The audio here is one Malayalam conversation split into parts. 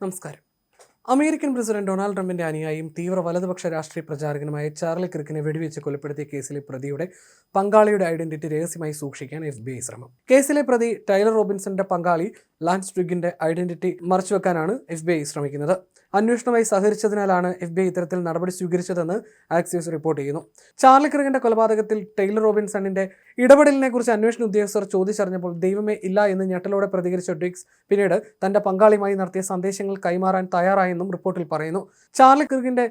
നമസ്കാരം. അമേരിക്കൻ പ്രസിഡന്റ് ഡൊണാൾഡ് ട്രംപിന്റെ അനുയായിയും തീവ്ര വലതുപക്ഷ രാഷ്ട്രീയ പ്രചാരകനുമായ ചാർലി ക്രിക്കിനെ വെടിവെച്ച് കൊലപ്പെടുത്തിയ കേസിലെ പ്രതിയുടെ പങ്കാളിയുടെ ഐഡന്റിറ്റി രഹസ്യമായി സൂക്ഷിക്കാൻ എഫ് ബി ഐ ശ്രമം. കേസിലെ പ്രതി ടൈലർ റോബിൻസന്റെ പങ്കാളി ലാൻസ് ട്വിഗിന്റെ ഐഡന്റിറ്റി മറച്ചുവെക്കാനാണ് എഫ് ബി ഐ ശ്രമിക്കുന്നത്. അന്വേഷണവുമായി സഹകരിച്ചതിനാലാണ് എഫ് ബി ഐ ഇത്തരത്തിൽ നടപടി സ്വീകരിച്ചതെന്ന് ആക്സിയോസ് റിപ്പോർട്ട് ചെയ്യുന്നു. ചാർലി ക്രിഗിന്റെ കൊലപാതകത്തിൽ ടൈലർ റോബിൻസണിന്റെ ഇടപെടലിനെ കുറിച്ച് അന്വേഷണ ഉദ്യോഗസ്ഥർ ചോദിച്ചറിഞ്ഞപ്പോൾ ദൈവമേ ഇല്ല എന്ന് ഞെട്ടലോടെ പ്രതികരിച്ച ഡ്രിക്സ് പിന്നീട് തന്റെ പങ്കാളിയുമായി നടത്തിയ സന്ദേശങ്ങൾ കൈമാറാൻ തയ്യാറായെന്നും റിപ്പോർട്ടിൽ പറയുന്നു. ചാർലി ക്രിഗിന്റെ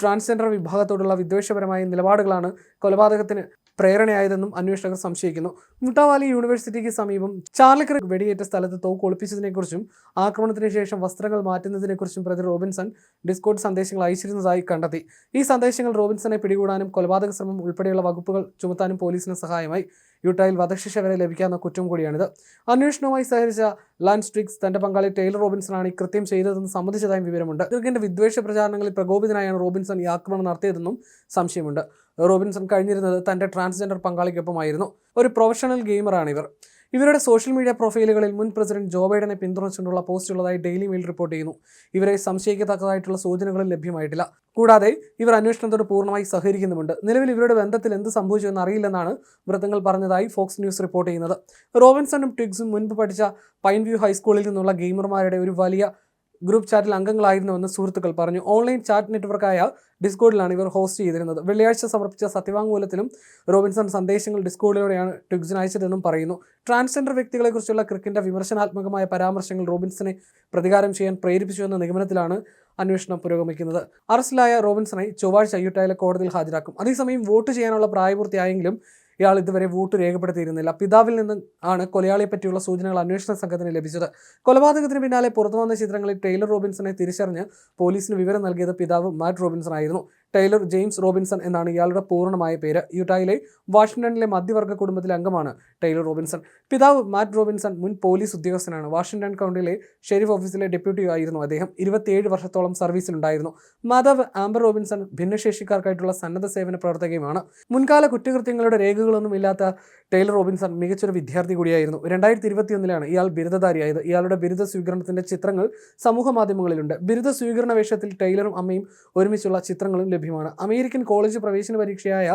ട്രാൻസ്ജെൻഡർ വിഭാഗത്തോടുള്ള വിദ്വേഷപരമായ നിലപാടുകളാണ് കൊലപാതകത്തിന് പ്രേരണയായതെന്നും അന്വേഷകർ സംശയിക്കുന്നു. മുട്ടാവാലി യൂണിവേഴ്സിറ്റിക്ക് സമീപം ചാർലി ക്രിക്ക് വെടിയേറ്റ സ്ഥലത്ത് തോക്ക് ഒളിപ്പിച്ചതിനെക്കുറിച്ചും ആക്രമണത്തിന് ശേഷം വസ്ത്രങ്ങൾ മാറ്റുന്നതിനെക്കുറിച്ചും പ്രതി റോബിൻസൺ ഡിസ്കോഡ് സന്ദേശങ്ങൾ അയച്ചിരുന്നതായി കണ്ടെത്തി. ഈ സന്ദേശങ്ങൾ റോബിൻസനെ പിടികൂടാനും കൊലപാതക ശ്രമം ഉൾപ്പെടെയുള്ള വകുപ്പുകൾ ചുമത്താനും പോലീസിന് സഹായമായി. യൂട്ടായിൽ വധശിക്ഷ വരെ ലഭിക്കാവുന്ന കുറ്റം കൂടിയാണിത്. അന്വേഷണവുമായി സഹകരിച്ച ലാൻസ് ട്രിക്സ് തന്റെ പങ്കാളി ടൈലർ റോബിൻസണാണ് ഈ കൃത്യം ചെയ്തതെന്ന് സമ്മതിച്ചതായും വിവരമുണ്ട്. ക്രിക്കിന്റെ വിദ്വേഷ പ്രചാരണങ്ങളിൽ പ്രകോപിതനായാണ് റോബിൻസൺ ഈ ആക്രമണം നടത്തിയതെന്നും സംശയമുണ്ട്. റോബിൻസൺ കഴിഞ്ഞിരുന്നത് തന്റെ ട്രാൻസ്ജെൻഡർ പങ്കാളിക്കൊപ്പമായിരുന്നു. ഒരു പ്രൊഫഷണൽ ഗെയിമറാണ് ഇവർ ഇവരുടെ സോഷ്യൽ മീഡിയ പ്രൊഫൈലുകളിൽ മുൻ പ്രസിഡന്റ് ജോ ബൈഡനെ പിന്തുണച്ചുകൊണ്ടുള്ള പോസ്റ്റ് ഉള്ളതായി ഡെയിലി മെയിൽ റിപ്പോർട്ട് ചെയ്യുന്നു. ഇവരെ സംശയിക്കത്തക്കതായിട്ടുള്ള സൂചനകളും ലഭ്യമായിട്ടില്ല. കൂടാതെ ഇവർ അന്വേഷണത്തോട് പൂർണമായി സഹകരിക്കുന്നുമുണ്ട്. നിലവിൽ ഇവരുടെ ബന്ധത്തിൽ എന്ത് സംഭവിച്ചുവെന്ന് അറിയില്ലെന്നാണ് വൃത്തങ്ങൾ പറഞ്ഞതായി ഫോക്സ് ന്യൂസ് റിപ്പോർട്ട് ചെയ്യുന്നത്. റോബിൻസണും ട്വിഗ്സും മുൻപ് പഠിച്ച പൈൻ വ്യൂ ഹൈസ്കൂളിൽ നിന്നുള്ള ഗെയിമർമാരുടെ ഒരു വലിയ ഗ്രൂപ്പ് ചാറ്റിൽ അംഗങ്ങളായിരുന്നുവെന്ന് സുഹൃത്തുക്കൾ പറഞ്ഞു. ഓൺലൈൻ ചാറ്റ് നെറ്റ്വർക്കായ ഡിസ്കോഡിലാണ് ഇവർ ഹോസ്റ്റ് ചെയ്തിരുന്നത്. വെള്ളിയാഴ്ച സമർപ്പിച്ച സത്യവാങ്മൂലത്തിലും റോബിൻസൺ സന്ദേശങ്ങൾ ഡിസ്കോഡിലൂടെയാണ് ട്വിഗ്സിന് അയച്ചതെന്നും പറയുന്നു. ട്രാൻസ്ജെൻഡർ വ്യക്തികളെക്കുറിച്ചുള്ള ക്രിക്കിന്റെ വിമർശനാത്മകമായ പരാമർശങ്ങൾ റോബിൻസനെ പ്രതികാരം ചെയ്യാൻ പ്രേരിപ്പിച്ചുവെന്ന നിഗമനത്തിലാണ് അന്വേഷണം പുരോഗമിക്കുന്നത്. അറസ്റ്റിലായ റോബിൻസണെ ചൊവ്വാഴ്ച യുട്ടായിലെ കോടതിയിൽ ഹാജരാക്കും. അതേസമയം വോട്ട് ചെയ്യാനുള്ള പ്രായപൂർത്തിയായെങ്കിലും ഇയാൾ ഇതുവരെ വോട്ട് രേഖപ്പെടുത്തിയിരുന്നില്ല. പിതാവിൽ നിന്ന് ആണ് കൊലയാളിയെ പറ്റിയുള്ള സൂചനകൾ അന്വേഷണ സംഘത്തിന് ലഭിച്ചത്. കൊലപാതകത്തിന് പിന്നാലെ പുറത്തുവന്ന ചിത്രങ്ങളിൽ ടൈലർ റോബിൻസനെ തിരിച്ചറിഞ്ഞ് പോലീസിന് വിവരം നൽകിയത് പിതാവ് മാറ്റ് റോബിൻസൺ ആയിരുന്നു ടൈലർ ജെയിംസ് റോബിൻസൺ എന്നാണ് ഇയാളുടെ പൂർണമായ പേര്. യുട്ടായിലെ വാഷിംഗ്ടണിലെ മധ്യവർഗ കുടുംബത്തിലെ അംഗമാണ് ടൈലർ റോബിൻസൺ. പിതാവ് മാറ്റ് റോബിൻസൺ മുൻ പോലീസ് ഉദ്യോഗസ്ഥനാണ്. വാഷിംഗ്ടൺ കൗണ്ടിയിലെ ഷെരീഫ് ഓഫീസിലെ ഡെപ്യൂട്ടി ആയിരുന്നു അദ്ദേഹം. ഇരുപത്തിയേഴ് വർഷത്തോളം സർവീസിലുണ്ടായിരുന്നു. മാതാവ് ആംബർ റോബിൻസൺ ഭിന്നശേഷിക്കാർക്കായിട്ടുള്ള സന്നദ്ധ സേവന പ്രവർത്തകയുമാണ്. മുൻകാല കുറ്റകൃത്യങ്ങളുടെ രേഖകളൊന്നും ഇല്ലാത്ത ടൈലർ റോബിൻസൺ മികച്ചൊരു വിദ്യാർത്ഥി കൂടിയായിരുന്നു. രണ്ടായിരത്തി ഇരുപത്തിയൊന്നിലാണ് ഇയാൾ ബിരുദധാരിയായത്. ഇയാളുടെ ബിരുദ സ്വീകരണത്തിന്റെ ചിത്രങ്ങൾ സമൂഹ മാധ്യമങ്ങളിലുണ്ട് ബിരുദ സ്വീകരണ വേഷത്തിൽ ടൈലറും അമ്മയും ഒരുമിച്ചുള്ള ചിത്രങ്ങളും ലഭ്യമാണ്. അമേരിക്കൻ കോളേജ് പ്രവേശന പരീക്ഷയായ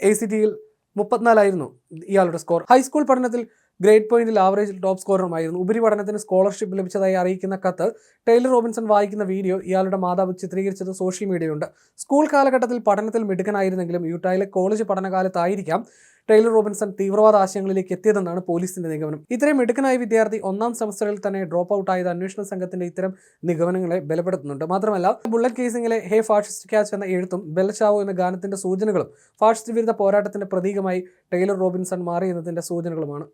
എ സി ടിയിൽ മുപ്പത്തിനാലായിരുന്നു ഇയാളുടെ സ്കോർ ഹൈസ്കൂൾ പഠനത്തിൽ ഗ്രേഡ് പോയിന്റിൽ ആവറേജ് ടോപ്പ് സ്കോററുമായിരുന്നു ഉപരിപഠനത്തിന് സ്കോളർഷിപ്പ് ലഭിച്ചതായി അറിയിക്കുന്ന കത്ത് ടൈലർ റോബിൻസൺ വായിക്കുന്ന വീഡിയോ ഇയാളുടെ മാതാവ് ചിത്രീകരിച്ചത് സോഷ്യൽ മീഡിയയിലുണ്ട് സ്കൂൾ കാലഘട്ടത്തിൽ പഠനത്തിൽ മിടുക്കനായിരുന്നെങ്കിലും യൂട്ടായിലെ കോളേജ് പഠനകാലത്തായിരിക്കാം ടൈലർ റോബിൻസൺ തീവ്രവാദ ആശയങ്ങളിലേക്ക് എത്തിയതെന്നാണ് പോലീസിന്റെ നിഗമനം. ഇത്രയും മിടുക്കനായ വിദ്യാർത്ഥി ഒന്നാം സെമസ്റ്ററിൽ തന്നെ ഡ്രോപ്പ് ഔട്ട് ആയത് അന്വേഷണ സംഘത്തിന്റെ ഇത്തരം നിഗമനങ്ങളെ ബലപ്പെടുത്തുന്നുണ്ട്. മാത്രമല്ല ബുള്ളറ്റ് കേസിംഗിലെ ഹേ ഫാഷിസ്റ്റ് ക്യാച്ച് എന്ന എഴുത്തും ബെൽചാവോ എന്ന ഗാനത്തിന്റെ സൂചനകളും ഫാഷിസ്റ്റ് വിരുദ്ധ പോരാട്ടത്തിന്റെ പ്രതീകമായി ടൈലർ റോബിൻസൺ മാറിയെന്നതിന്റെ സൂചനകളുമാണ്.